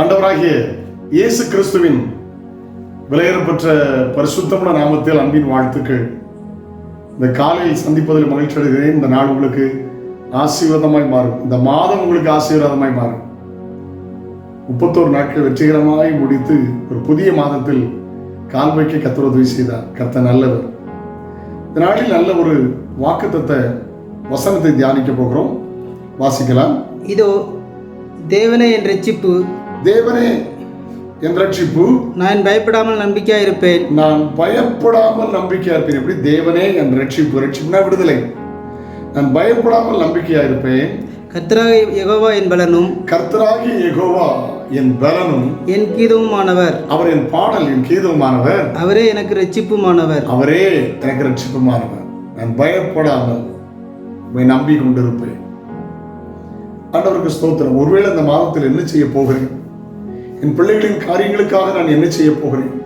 ஆண்டவராகிய இயேசு கிறிஸ்துவின் விலையேறப்பெற்ற பரிசுத்தமான நாமத்தில் அன்பின் வாழ்த்துக்கள். இந்த காலையில் சந்திப்பதில் மகிழ்ச்சி அடைகிறேன். இந்த நாள் உங்களுக்கு ஆசீர்வாதமாய் மாறும். இந்த மாதம் உங்களுக்கு ஆசீர்வாதமாய் மாறும். முப்பத்தோரு நாட்கள் வெற்றிகரமாய் முடித்து ஒரு புதிய மாதத்தில் கால் வைக்க கத்தர் உதவி செய்தார். கத்த நல்லவர். இந்த நாளில் நல்ல ஒரு வாக்குத்தத்தை வசனத்தை தியானிக்க போகிறோம். வாசிக்கலாம். இதோ தேவனே என் ரட்சிப்பு தேவனே என் ரட்சிப்பு நான் பயப்படாமல் நம்பிக்கையாக இருப்பேன். நான் பயப்படாமல் நம்பிக்கையா இருப்பேன். எப்படி? தேவனே என் ரட்சிப்பு ரட்சிப்புனா விடுதலை. நான் பயப்படாமல் நம்பிக்கையா இருப்பேன். கர்த்தராக யெகோவா என் பலனும் கர்த்தராகிய யெகோவா என் பலனும் என் கீதவுமானவர் அவர் என் பாடல் என் கீதமானவர் அவரே எனக்கு ரட்சிப்புமானவர். அவரே எனக்கு ரட்சிப்புமானவர். நான் பயப்படாமல் உம்மை நம்பி கொண்டிருப்பேன் ஆண்டவருக்கு ஸ்தோத்திரம். ஒருவேளை இந்த மாதத்தில் என்ன செய்ய போகிறேன்? என் பிள்ளைகளின் காரியங்களுக்காக நான் என்ன செய்ய போகிறேன்?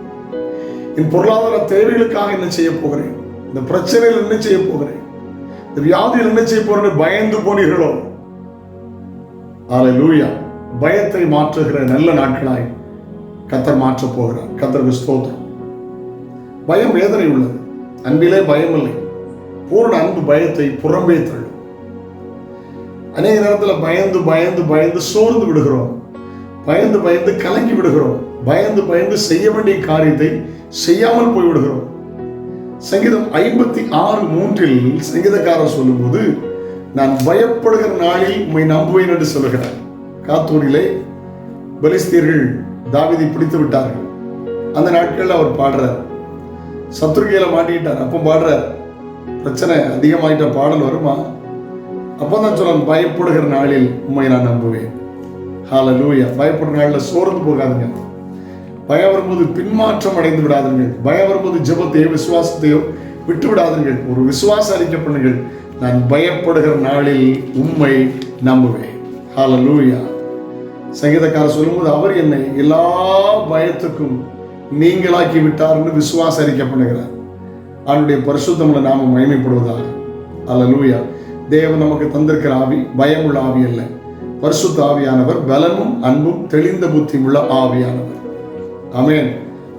என் பொருளாதார தேவைகளுக்காக என்ன செய்ய போகிறேன்? இந்த பிரச்சனையில் என்ன செய்ய போகிறேன்? இந்த வியாதியில் என்ன செய்ய போறேன்னு பயந்து போனீர்களோ? லூயா பயத்தை மாற்றுகிற நல்ல நாட்களாய் கத்தர் மாற்றப் போகிறார். கத்தருக்கு ஸ்தோத்திரம். பயம் வேதனை உள்ளது. அன்பிலே பயம் இல்லை. பூர்ண அன்பு பயத்தை புறம்பே தள்ளும். அநேக நேரத்தில் பயந்து பயந்து பயந்து சோர்ந்து விடுகிறோம். பயந்து பயந்து கலங்கி விடுகிறோம். பயந்து பயந்து செய்ய வேண்டிய காரியத்தை செய்யாமல் போய் விடுகிறோம் சங்கீதம் ஐம்பத்தி ஆறு மூன்றில் சங்கீதக்காரர் சொல்லும்போது நான் பயப்படுகிற நாளில் உம்மை நம்புவேன் என்று சொல்லுகிறார். காத்தூரிலே பலிஸ்தீர்கள் தாவிதி பிடித்து விட்டார்கள். அந்த நாட்களில் அவர் பாடுறார். சத்துருகையில மாட்டிக்கிட்டார். அப்போ பாடுறார். பிரச்சனை அதிகமாயிட்ட பாடல் வருமா? அப்போ தான் சொல்ல பயப்படுகிற நாளில் உண்மை நான் நம்புவேன். ஹால லூயா பயப்படுற நாளில் சோர்ந்து போகாதுங்க. பயம் வரும்போது பின்மாற்றம் அடைந்து விடாதீர்கள். பயம் வரும்போது ஜெபத்தையோ விசுவாசத்தையோ விட்டு விடாதீர்கள். ஒரு விசுவாசம் அறிக்கை பண்ணுங்கள். நான் பயப்படுகிற நாளில் உண்மை நம்புவேன். ஹால லூயா சங்கீதக்காரர் சொல்லும்போது அவர் என்னை எல்லா பயத்துக்கும் நீங்களாக்கி விட்டார்னு விசுவாச அறிக்கை பண்ணுகிறார். அவனுடைய பரிசுத்தமுள்ள நாம மகிமைப்படுவதாக. அல்ல லூயா தேவன் நமக்கு தந்திருக்கிற ஆவி பயமுள்ள ஆவி அல்ல. பரிசுத்த ஆவியானவர் பலனும் அன்பும் தெளிந்த புத்தி உள்ள ஆவியானவர் அமேன்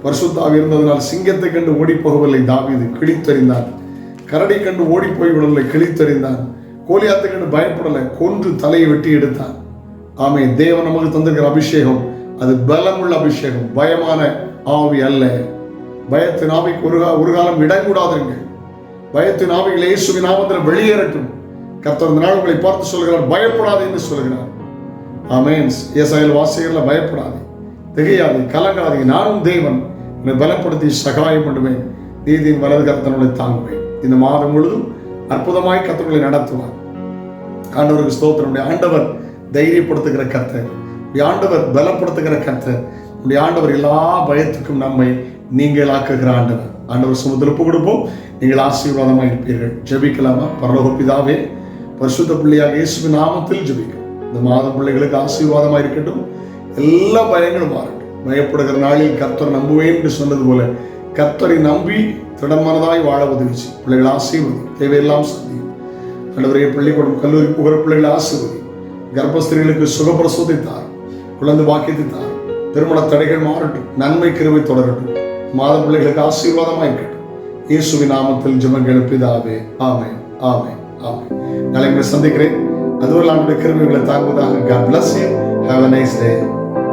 பரிசுத்தாவி இருந்ததனால் சிங்கத்தை கண்டு ஓடி போகவில்லை தாவீது கிழித்தறிந்தான். கரடி கண்டு ஓடி போய்விடவில்லை கிழித்தறிந்தான். கோலியாத்தை கண்டு பயப்படலை கொன்று தலையை வெட்டி எடுத்தான். ஆமே தேவன் நமக்கு தந்திருக்கிற அபிஷேகம் அது பலமுள்ள அபிஷேகம் பயமான ஆவி அல்ல. பயத்தின் ஆவிக்கு ஒரு ஒரு காலம் இடங்கூடாதுங்க பயத்தின் ஆவிகள் இயேசுவின் நாமத்தில் வெளியேறட்டும். கர்த்தர் இந்த நாள் உங்களை பார்த்து சொல்கிறார் பயப்படாதே என்று சொல்கிறார் ஆமேன்ஸ் ஏசாயல் வாசிகளில் பயப்படாதே திகையாதே கலங்காதே. நானும் தேவன் என்னை பலப்படுத்தி சகாயம் பண்ணுவேன். நீதியின் வலது கர்த்தனுடைய தாங்குவேன். இந்த மாதம் முழுதும் அற்புதமாய் கர்த்தர்களை நடத்துவார். ஆண்டவருக்கு ஸ்தோத்திரனுடைய ஆண்டவர் தைரியப்படுத்துகிற கர்த்தர். ஆண்டவர் பலப்படுத்துகிற கர்த்தர். உடைய ஆண்டவர் எல்லா பயத்துக்கும் நம்மை நீங்கள் ஆக்குகிற ஆண்டவர். ஆண்டவர் சுமத்தில் கொடுப்போம். நீங்கள் ஆசீர்வாதமாக இருப்பீர்கள். ஜெபிக்கலாமா? பரலோக பிதாவே பரிசுத்த பிள்ளையாக இயேசுவின் நாமத்தில் ஜபிக்கும் இந்த மாதம் பிள்ளைகளுக்கு ஆசீர்வாதமாக இருக்கட்டும். எல்லா பயங்களும் மாறட்டும். பயப்படுகிற நாளில் கர்த்தர் நம்புவேன் என்று சொன்னது போல கர்த்தரை நம்பி திடமனதாய் வாழ உதவிச்சு பிள்ளைகள் ஆசீர்வதி. தேவையெல்லாம் சந்தியும். ஆண்டவரே பள்ளிக்கூடம் கல்லூரி புகழ் பிள்ளைகள் ஆசீர்வதி. கர்ப்பஸ்திரிகளுக்கு சுகப்பிரசவத்தை தார் குழந்தை வாக்கியத்தை தார் திருமண தடைகள் மாறட்டும். நன்மை கிருவை தொடரட்டும். மாத பிள்ளைகளுக்கு ஆசீர்வாதமாக இருக்கட்டும். இயேசுவின் நாமத்தில் ஜெபங்கள் பிதாவே ஆமை ஆமை ஆமென் நாளை உங்களை சந்திக்கிறேன். அதுவரை நம்முடைய கிருமிகளை தாங்குவதாக God bless you have a nice day